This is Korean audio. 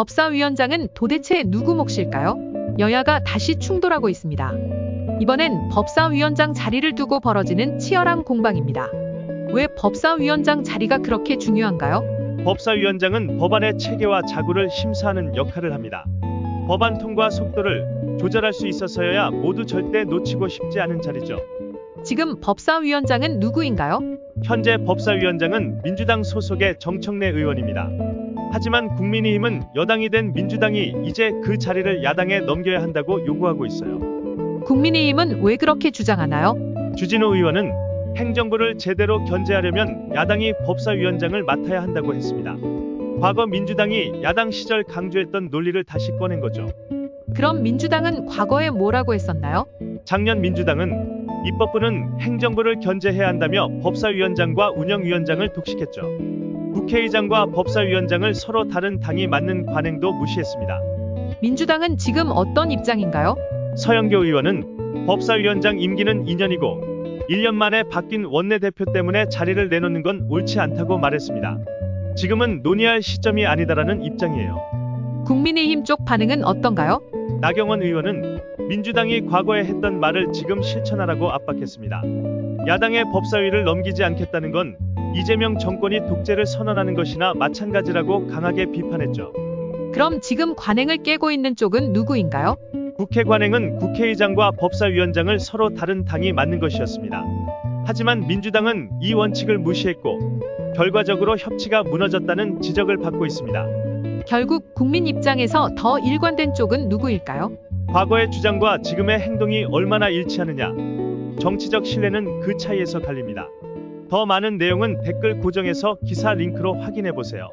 법사위원장은 도대체 누구 몫일까요? 여야가 다시 충돌하고 있습니다. 이번엔 법사위원장 자리를 두고 벌어지는 치열한 공방입니다. 왜 법사위원장 자리가 그렇게 중요한가요? 법사위원장은 법안의 체계와 자구를 심사하는 역할을 합니다. 법안 통과 속도를 조절할 수 있어서여야 모두 절대 놓치고 싶지 않은 자리죠. 지금 법사위원장은 누구인가요? 현재 법사위원장은 민주당 소속의 정청래 의원입니다. 하지만 국민의힘은 여당이 된 민주당이 이제 그 자리를 야당에 넘겨야 한다고 요구하고 있어요. 국민의힘은 왜 그렇게 주장하나요? 주진우 의원은 행정부를 제대로 견제하려면 야당이 법사위원장을 맡아야 한다고 했습니다. 과거 민주당이 야당 시절 강조했던 논리를 다시 꺼낸 거죠. 그럼 민주당은 과거에 뭐라고 했었나요? 작년 민주당은 입법부는 행정부를 견제해야 한다며 법사위원장과 운영위원장을 독식했죠. 국회의장과 법사위원장을 서로 다른 당이 맡는 관행도 무시했습니다. 민주당은 지금 어떤 입장인가요? 서영교 의원은 법사위원장 임기는 2년이고 1년 만에 바뀐 원내대표 때문에 자리를 내놓는 건 옳지 않다고 말했습니다. 지금은 논의할 시점이 아니다라는 입장이에요. 국민의힘 쪽 반응은 어떤가요? 나경원 의원은 민주당이 과거에 했던 말을 지금 실천하라고 압박했습니다. 야당의 법사위를 넘기지 않겠다는 건 이재명 정권이 독재를 선언하는 것이나 마찬가지라고 강하게 비판했죠. 그럼 지금 관행을 깨고 있는 쪽은 누구인가요? 국회 관행은 국회의장과 법사위원장을 서로 다른 당이 맡는 것이었습니다. 하지만 민주당은 이 원칙을 무시했고 결과적으로 협치가 무너졌다는 지적을 받고 있습니다. 결국 국민 입장에서 더 일관된 쪽은 누구일까요? 과거의 주장과 지금의 행동이 얼마나 일치하느냐. 정치적 신뢰는 그 차이에서 갈립니다. 더 많은 내용은 댓글 고정에서 기사 링크로 확인해 보세요.